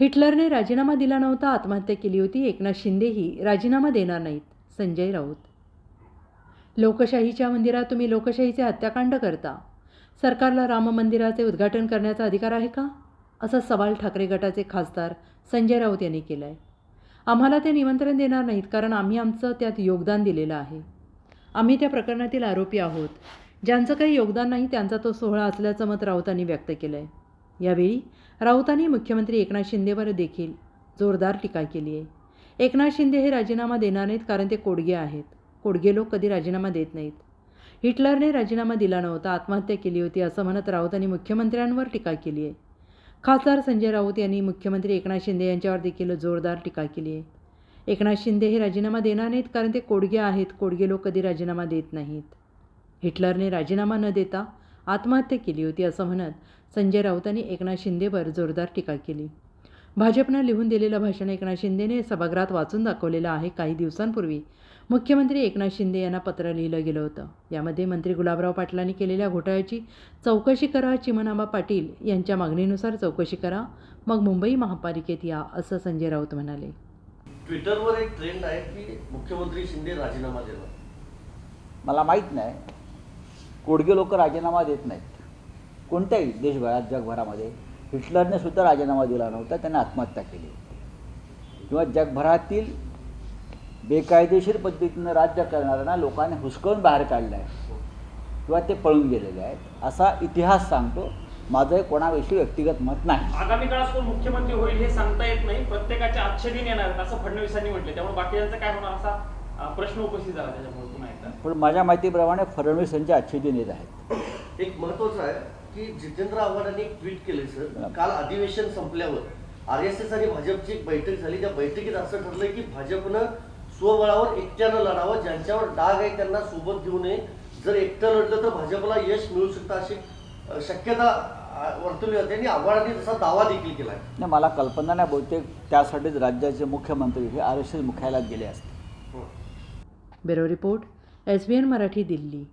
हिटलरने राजीनामा दिला नव्हता आत्महत्या केली होती. एकनाथ शिंदेही राजीनामा देणार नाहीत संजय राऊत. लोकशाहीच्या मंदिरात तुम्ही लोकशाहीचे हत्याकांड करता. सरकारला राम मंदिराचे उद्घाटन करण्याचा अधिकार आहे का? असा सवाल ठाकरे गटाचे खासदार संजय राऊत यांनी केला आहे आम्हाला ते निमंत्रण देणार नाहीत कारण आम्ही आमचं त्यात योगदान दिलेलं आहे. आम्ही त्या प्रकरणातील आरोपी आहोत. ज्यांचं काही योगदान नाही त्यांचा तो सोहळा असल्याचं मत राऊतांनी व्यक्त केलं आहे यावेळी राऊतांनी मुख्यमंत्री एकनाथ शिंदेवर देखील जोरदार टीका केली आहे. एकनाथ शिंदे हे राजीनामा देणार नाहीत कारण ते कोडगे आहेत. कोडगे लोक कधी राजीनामा देत नाहीत. हिटलरने राजीनामा दिला नव्हता आत्महत्या केली होती असं म्हणत राऊतांनी मुख्यमंत्र्यांवर टीका केली आहे. खासदार संजय राऊत यांनी मुख्यमंत्री एकनाथ शिंदे यांच्यावर देखील जोरदार टीका केली आहे. एकनाथ शिंदे हे राजीनामा देणार नाहीत कारण ते कोडगे आहेत. कोडगे लोक कधी राजीनामा देत नाहीत. हिटलरने राजीनामा न देता आत्महत्या केली होती असं म्हणत संजय राऊतांनी एकनाथ शिंदेवर जोरदार टीका केली. भाजपनं लिहून दिलेलं भाषण एकनाथ शिंदेने सभागृहात वाचून दाखवलेलं आहे काही दिवसांपूर्वी. मुख्यमंत्री एकनाथ शिंदे यांना पत्र लिहिलं गेलं होतं. यामध्ये मंत्री गुलाबराव पाटलांनी केलेल्या घोटाळ्याची चौकशी करा चिमणाबा पाटील यांच्या मागणीनुसार चौकशी करा मग मुंबई महापालिकेत या असं संजय राऊत म्हणाले. ट्विटरवर एक ट्रेंड आहे की मुख्यमंत्री शिंदे राजीनामा देणार. मला माहीत नाही. कोडगे लोक राजीनामा देत नाहीत. कोणत्याही देशभरात जगभरामध्ये. हिटलरने सुद्धा राजीनामा दिला नव्हता त्याने आत्महत्या केली किंवा जगभरातील बेकायदेशीर पद्धतीनं राज्य करणाऱ्यांना लोकांनी हुसकवून बाहेर काढलं आहे. किंवा ते पळून गेलेले आहेत. असा इतिहास सांगतो. माझं कोणाविषयी व्यक्तिगत मत नाही. आगामी काळात कोण मुख्यमंत्री होईल हे सांगता येत नाही. प्रत्येकाच्या आच्छेदीन येणार असं फडणवीसांनी म्हटले त्यामुळे बाकी काय होणार असा प्रश्न उपस्थित झाला त्याच्यामुळे पुन्हा एकदा. पण माझ्या माहितीप्रमाणे फडणवीस यांचे आच्छेदीन येत आहेत. एक महत्वाचं आहे की जितेंद्र आव्हाडांनी एक ट्विट केले सर. काल अधिवेशन संपल्यावर आर एस एस आणि भाजपची एक बैठक झाली. त्या बैठकीत असं ठरलंय की भाजपनं स्वबळावर एकट्यानं लढावं ज्यांच्यावर डाग आहे त्यांना सोबत घेऊ नये. जर एकटं लढलं तर भाजपला यश मिळू शकतं अशी अं, शक्यता अं, वर्तवली जाते आणि आव्हाडांनी तसा दावा देखील केला आहे. नाही मला कल्पना नाही बहुतेक त्यासाठीच राज्याचे मुख्यमंत्री हे आर एस एस मुख्यालयात गेले असते bureau report S B N Marathi Delhi.